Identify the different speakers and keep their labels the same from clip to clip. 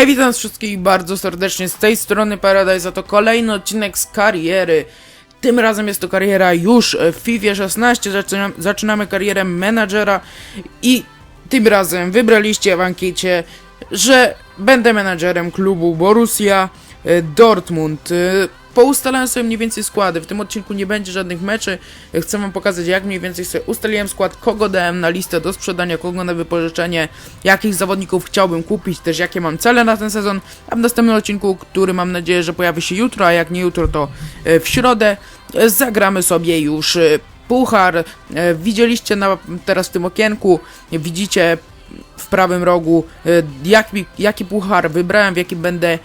Speaker 1: Hej, witam wszystkich bardzo serdecznie z tej strony Paradise, a to kolejny odcinek z kariery. Tym razem jest to kariera już w FIFA 16, zaczynam, zaczynamy karierę menadżera i tym razem wybraliście w ankiecie, że będę menadżerem klubu Borussia e, Dortmund. Poustalałem sobie mniej więcej składy. W tym odcinku nie będzie żadnych meczy. Chcę wam pokazać, jak mniej więcej sobie ustaliłem skład, kogo dałem na listę do sprzedania, kogo na wypożyczenie, jakich zawodników chciałbym kupić, też jakie mam cele na ten sezon. A w następnym odcinku, który mam nadzieję, że pojawi się jutro, a jak nie jutro, to e, w środę, e, zagramy sobie już e, puchar. Widzieliście na, teraz w tym okienku, widzicie w prawym rogu, e, jaki, puchar wybrałem, w jakim będę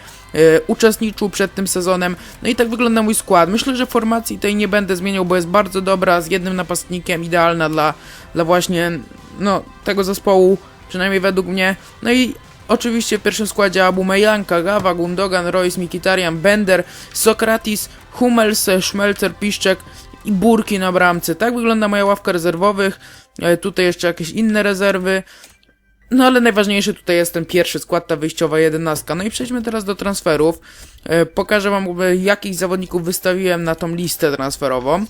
Speaker 1: uczestniczył przed tym sezonem. No i tak wygląda mój skład. Myślę, że formacji tej nie będę zmieniał, bo jest bardzo dobra, z jednym napastnikiem, idealna dla, dla właśnie no, tego zespołu, przynajmniej według mnie. No i oczywiście w pierwszym składzie Aubameyang, Kagawa, Gundogan, Royce, Mikitarian, Bender, Sokratis, Hummels, Schmelzer, Piszczek i Burki na bramce. Tak wygląda moja ławka rezerwowych. E, Tutaj jeszcze jakieś inne rezerwy. No ale najważniejszy tutaj jest ten pierwszy skład, ta wyjściowa jedenastka. No i przejdźmy teraz do transferów. E, pokażę wam, jakich zawodników wystawiłem na tą listę transferową. E,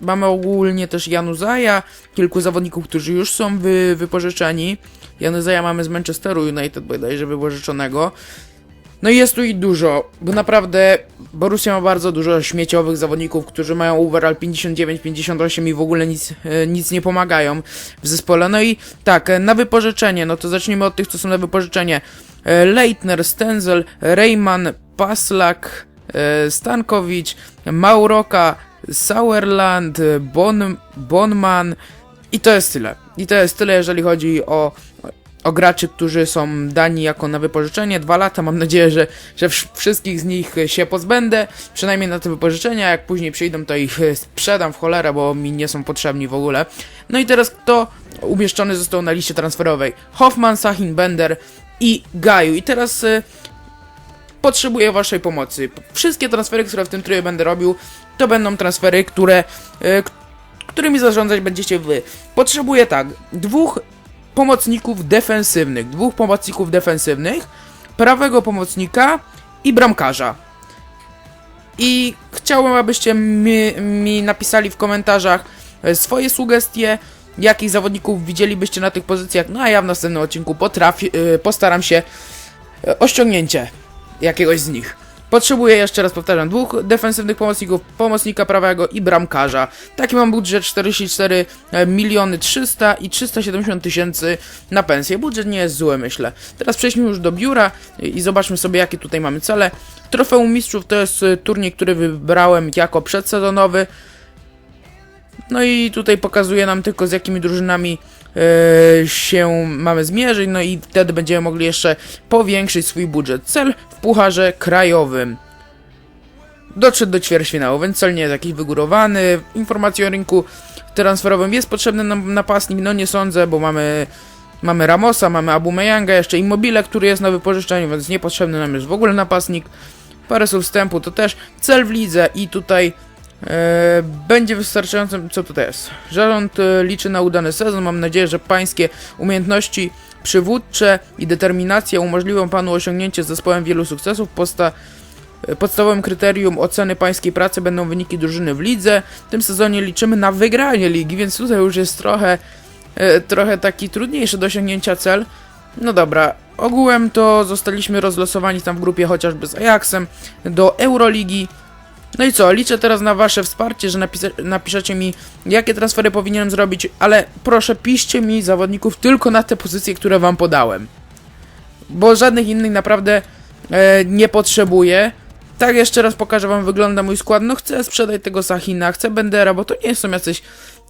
Speaker 1: mamy ogólnie też Januzaja, kilku zawodników, którzy już są wy, wypożyczeni. Januzaja mamy z Manchesteru United bodajże wypożyczonego. No i jest tu ich dużo, bo naprawdę Borussia ma bardzo dużo śmieciowych zawodników, którzy mają overall 59, 58 i w ogóle nic, e, nic nie pomagają w zespole. No i tak, e, na wypożyczenie, no to zacznijmy od tych, co są na wypożyczenie. E, Leitner, Stenzel, Reyman, Paslak, Stankowicz, Mauroka, Sauerland, bon, Bonman i to jest tyle. I to jest tyle, jeżeli chodzi o o graczy, którzy są dani jako na wypożyczenie. Dwa lata, mam nadzieję, że, że wsz- wszystkich z nich się pozbędę, przynajmniej na te wypożyczenia, jak później przyjdą, to ich e, sprzedam w cholerę, bo mi nie są potrzebni w ogóle. No i teraz kto umieszczony został na liście transferowej? Hoffman, Sahin, Bender i Gaju. I teraz e, potrzebuję waszej pomocy. Wszystkie transfery, które w tym trybie będę robił, to będą transfery, które, k- którymi zarządzać będziecie wy. Potrzebuję tak, dwóch pomocników defensywnych, dwóch pomocników defensywnych, prawego pomocnika i bramkarza. I chciałbym, abyście mi, mi napisali w komentarzach e, swoje sugestie, jakich zawodników widzielibyście na tych pozycjach, no a ja w następnym odcinku potrafi, e, postaram się e, o ściągnięcie jakiegoś z nich. Potrzebuję, jeszcze raz powtarzam, dwóch defensywnych pomocników, pomocnika prawego i bramkarza. Taki mam budżet 44 miliony 300 i 370 tysięcy na pensję. Budżet nie jest zły, myślę. Teraz przejdźmy już do biura i zobaczmy sobie, jakie tutaj mamy cele. Trofeum Mistrzów to jest y, turniej, który wybrałem jako przedsezonowy. No i tutaj pokazuje nam tylko z jakimi drużynami e, się mamy zmierzyć, no i wtedy będziemy mogli jeszcze powiększyć swój budżet. Cel w pucharze krajowym. Dotrzeć do ćwierćfinału, więc cel nie jest jakiś wygórowany. Informacje o rynku transferowym jest potrzebny nam napastnik, no nie sądzę, bo mamy mamy Ramosa, mamy Abumeyanga, jeszcze Immobile, który jest na wypożyczeniu, więc niepotrzebny nam jest w ogóle napastnik. Parę słów wstępu to też cel w lidze i tutaj E, będzie wystarczającym. Co to jest? Zarząd e, liczy na udany sezon. Mam nadzieję, że pańskie umiejętności przywódcze i determinacja umożliwią panu osiągnięcie z zespołem wielu sukcesów. Posta e, Podstawowym kryterium oceny pańskiej pracy będą wyniki drużyny w lidze. W tym sezonie liczymy na wygranie ligi, więc tutaj już jest trochę, e, trochę taki trudniejszy do osiągnięcia cel. No dobra, ogółem to zostaliśmy rozlosowani tam w grupie chociażby z Ajaxem do Euroligi. No i co, liczę teraz na wasze wsparcie, że napisa- napiszecie mi, jakie transfery powinienem zrobić, ale proszę piszcie mi zawodników tylko na te pozycje, które wam podałem. Bo żadnych innych naprawdę e, nie potrzebuję. Tak, jeszcze raz pokażę wam, wygląda mój skład. No chcę sprzedać tego Sahina, chcę Bendera, bo to nie są jacyś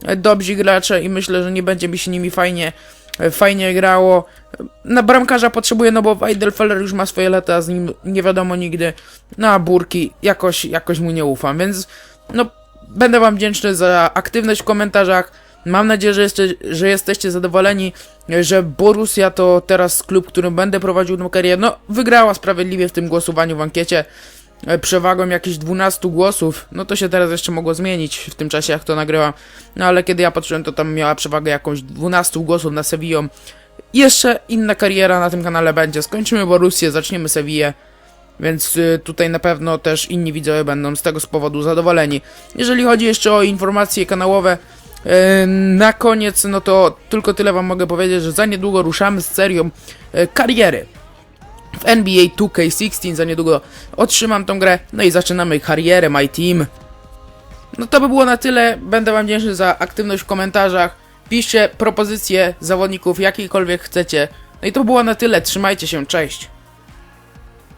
Speaker 1: e, dobrzy gracze i myślę, że nie będzie mi się nimi fajnie, fajnie grało. Na bramkarza potrzebuję, no bo Weidelfeller już ma swoje lata, z nim nie wiadomo nigdy. No a Burki jakoś, jakoś mu nie ufam, więc no będę wam wdzięczny za aktywność w komentarzach. Mam nadzieję, że, jeszcze, że jesteście zadowoleni, że Borussia to teraz klub, którym będę prowadził tę karierę. No, wygrała sprawiedliwie w tym głosowaniu w ankiecie e, przewagą jakichś 12 głosów. No to się teraz jeszcze mogło zmienić w tym czasie, jak to nagrywam. No ale kiedy ja patrzyłem, to tam miała przewagę jakąś 12 głosów na Sevillą jeszcze inna kariera na tym kanale będzie. Skończymy Borussię, zaczniemy Sevillę. Więc y, tutaj na pewno też inni widzowie będą z tego z powodu zadowoleni. Jeżeli chodzi jeszcze o informacje kanałowe, y, na koniec, no to tylko tyle wam mogę powiedzieć, że za niedługo ruszamy z serią y, kariery. W NBA 2K16 za niedługo otrzymam tą grę, no i zaczynamy karierę My Team. No to by było na tyle, będę wam wdzięczny za aktywność w komentarzach. Piszcie propozycje zawodników jakiejkolwiek chcecie. No i to było na tyle, trzymajcie się, cześć.